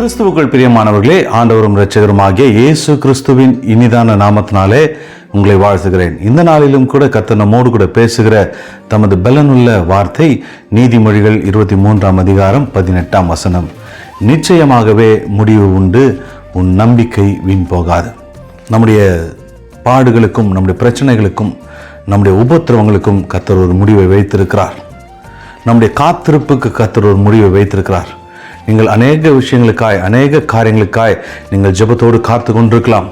கிறிஸ்துவுக்குள் பிரியமானவர்களே ஆண்டவரும் இரட்சகருமாகிய இயேசு கிறிஸ்துவின் இனிதான நாமத்தினாலே உங்களை வாழ்த்துகிறேன். இந்த நாளிலும் கூட கத்தனமோடு நம்மோடு கூட பேசுகிற தமது பலனுள்ள வார்த்தை நீதிமொழிகள் இருபத்தி மூன்றாம் அதிகாரம் பதினெட்டாம் வசனம். நிச்சயமாகவே முடிவு உண்டு உன் நம்பிக்கை வீண் போகாது. நம்முடைய பாடுகளுக்கும் நம்முடைய பிரச்சனைகளுக்கும் நம்முடைய உபத்திரவங்களுக்கும் கத்தர் ஒரு முடிவை வைத்திருக்கிறார். நம்முடைய காத்திருப்புக்கு கத்தர் ஒரு முடிவை வைத்திருக்கிறார். நீங்கள் அநேக விஷயங்களுக்காய் அநேக காரியங்களுக்காய் நீங்கள் ஜெபத்தோடு காத்து கொண்டிருக்கலாம்.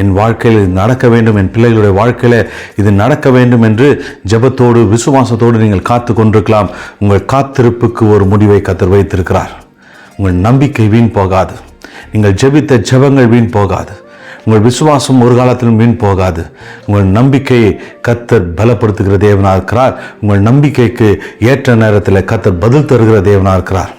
என் வாழ்க்கையில் இது நடக்க வேண்டும் என் பிள்ளைகளுடைய வாழ்க்கையில் இது நடக்க வேண்டும் என்று ஜெபத்தோடு விசுவாசத்தோடு நீங்கள் காத்து கொண்டிருக்கலாம். உங்கள் காத்திருப்புக்கு ஒரு முடிவை கத்தர் வைத்திருக்கிறார். உங்கள் நம்பிக்கை வீண் போகாது. நீங்கள் ஜெபித்த ஜெபங்கள் வீண் போகாது. உங்கள் விசுவாசம் ஒரு காலத்திலும் வீண் போகாது. உங்கள் நம்பிக்கையை கத்தர் பலப்படுத்துகிற தேவனாக இருக்கிறார் உங்கள் நம்பிக்கைக்கு ஏற்ற நேரத்தில் கத்தர் பதில் தருகிற தேவனாக இருக்கிறார்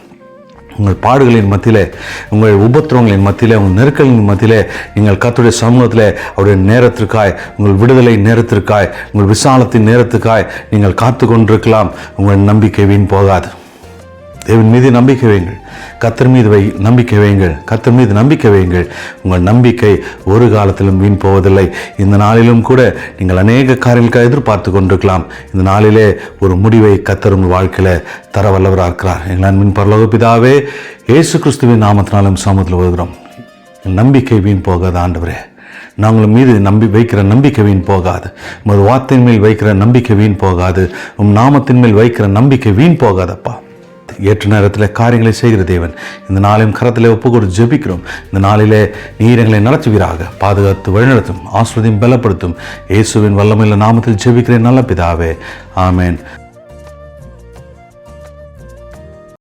உங்கள் பாடுகளின் மத்தியிலே உங்கள் உபத்திரவங்களின் மத்தியிலே உங்கள் நெருக்கலின் மத்தியிலே நீங்கள் கத்துடைய சமூகத்தில் அவருடைய நேரத்திற்காய் உங்கள் விடுதலை நேரத்திற்காய் உங்கள் விசாலத்தின் நேரத்துக்காய் நீங்கள் காத்து கொண்டிருக்கலாம் உங்கள் நம்பிக்கை வீண் போகாது. தேவன் மீது நம்பிக்கை வையுங்கள். கத்தர் மீது வை நம்பிக்கை வையுங்கள். கத்தர் மீது நம்பிக்கை வையுங்கள். உங்கள் நம்பிக்கை ஒரு காலத்திலும் வீண் போவதில்லை. இந்த நாளிலும் கூட நீங்கள் அநேக காரியங்களுக்காக எதிர்பார்த்து கொண்டிருக்கலாம். இந்த நாளிலே ஒரு முடிவை கத்தர் உங்கள் வாழ்க்கையில் தர வல்லவராக்கிறார் எங்களால் எங்கள் அன்பின் பிதாவே இயேசு கிறிஸ்துவின் நாமத்தினாலும் சமூகத்தில் வருகிறோம் நம்பிக்கை வீண் போகாத ஆண்டவரே நாங்கள் மீது நம்பி வைக்கிற நம்பிக்கை வீண் போகாது. உமது வார்த்தையின் மேல் வைக்கிற நம்பிக்கை வீண் போகாது. உம் நாமத்தின் மேல் வைக்கிற நம்பிக்கை வீண் போகாதப்பா. ஏற்ற நேரத்தில் காரியங்களை செய்கிற தேவன். இந்த நாளையும் கரத்தில் ஒப்பு கொடுத்து ஜெபிக்கிறோம். இந்த நாளிலே நீர் எங்களை நடத்துவீராக. பாதுகாத்து வழிநடத்தும் ஆஸ்வதியும் பலப்படுத்தும். இயேசுவின் வல்லமையில் நாமத்தில் ஜெபிக்கிறேன் நல்ல பிதாவே. ஆமேன்.